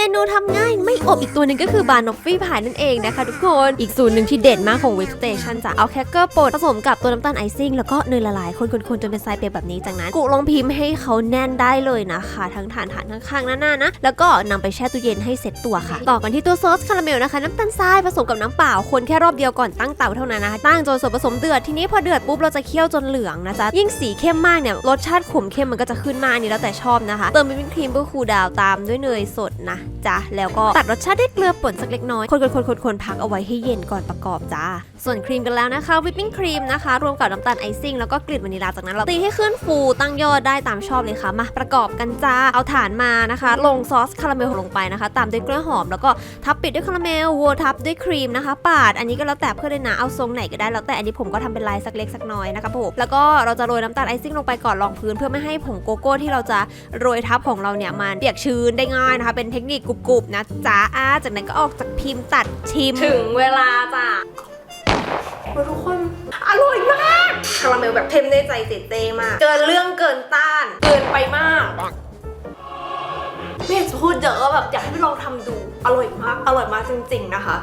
เมนูทำง่ายไม่อบอีกตัวหนึ่งก็คือบานอฟฟี่พายนั่นเองนะคะทุกคน อีกสูตรหนึ่งที่เด่นมากของเว g สเตชันจะเอาแครกเกอร์ป่นผสมกับตัวน้ำตาลไอซิ่งแล้วก็เนยละลายคนๆๆจนเป็นทรายเปียกแบบนี้จากนั้นกุลงพิมพ์ให้เขาแน่นได้เลยนะคะ ทั้งฐานฐานข้างๆหน้าๆนะ แล้วก็นำไปแช่ตู้เย็นให้เสร็จตัวค่ะ ต่อกันที่ตัวซอสคาราเมลนะคะน้ำตาลทรายผสมกับน้ำเปล่าคนแค่รอบเดียวก่อนตั้งเตาเท่านั้นนะคะตั้งจนส่วนผสมเดือดทีนี้พอเดือดปุ๊บเราจะเคี่ยวจนเหลืองนะจ๊ะยิ่งสีเข้มมากเนี่ยรสชาติขมเข้มมันก็จะขึ้นมากอันนี้แล้วแต่ชอบนะคะ เติมวิปปิ้งครีมเพื่อคูลดาวน์ตามด้วยเนยสดนะ จ๊ะแล้วก็ตัดรสชาติด้วยเกลือป่นสักเล็กน้อย คนๆๆๆๆพักเอาไว้ให้เย็นก่อนประกอบจ้า ส่วนครีมกันแล้วนะคะวิปปิ้งครีมนะคะ รวมกับน้ำตาลไอซิ่งแล้วก็กลิ่นวานิลาจากนั้นเราตีให้ขึ้นฟูตั้งยอดได้ตามชอบเลยค่ะมาประกอบกันจ้าเอาฐานมานะคะ ลงซอสคาราเมลลงไปนะคะ ตามด้วยกล้วยหอมแล้วก็ทับปิดด้วยคาราเมลวัวทับด้วยครีมนะคะ ปาดอันนี้ก็แล้วแต่เพื่อนเลยนะเอาทรงไหนก็ได้แล้วแต่อันนี้ผมก็ทำเป็นลายสักเล็กสักน้อยนะคะผมแล้วก็เราจะโรยน้ำตาลไอซิ่งลงไปก่อนรองพื้นเพื่อไม่ให้ผงโกโก้ที่เราจะโรยทับของเราเนี่ยมันเปียกชื้นได้ง่ายนะคะ เป็นเทคนิคกรุบๆนะจ๊ะอ่าจากนั้นก็ออกจากพิมพ์ตัดชิม ถึงเวลาจ้ะทุกคน อร่อยมากคาราเมลแบบเค็มได้ใจเจ๊ๆมาก เกินเรื่องเกินต้าน เกินไปมากไม่อยากจะพูดเยอะแบบอยากให้ไปลองทำดู อร่อยมาก อร่อยมากจริง ๆ นะคะ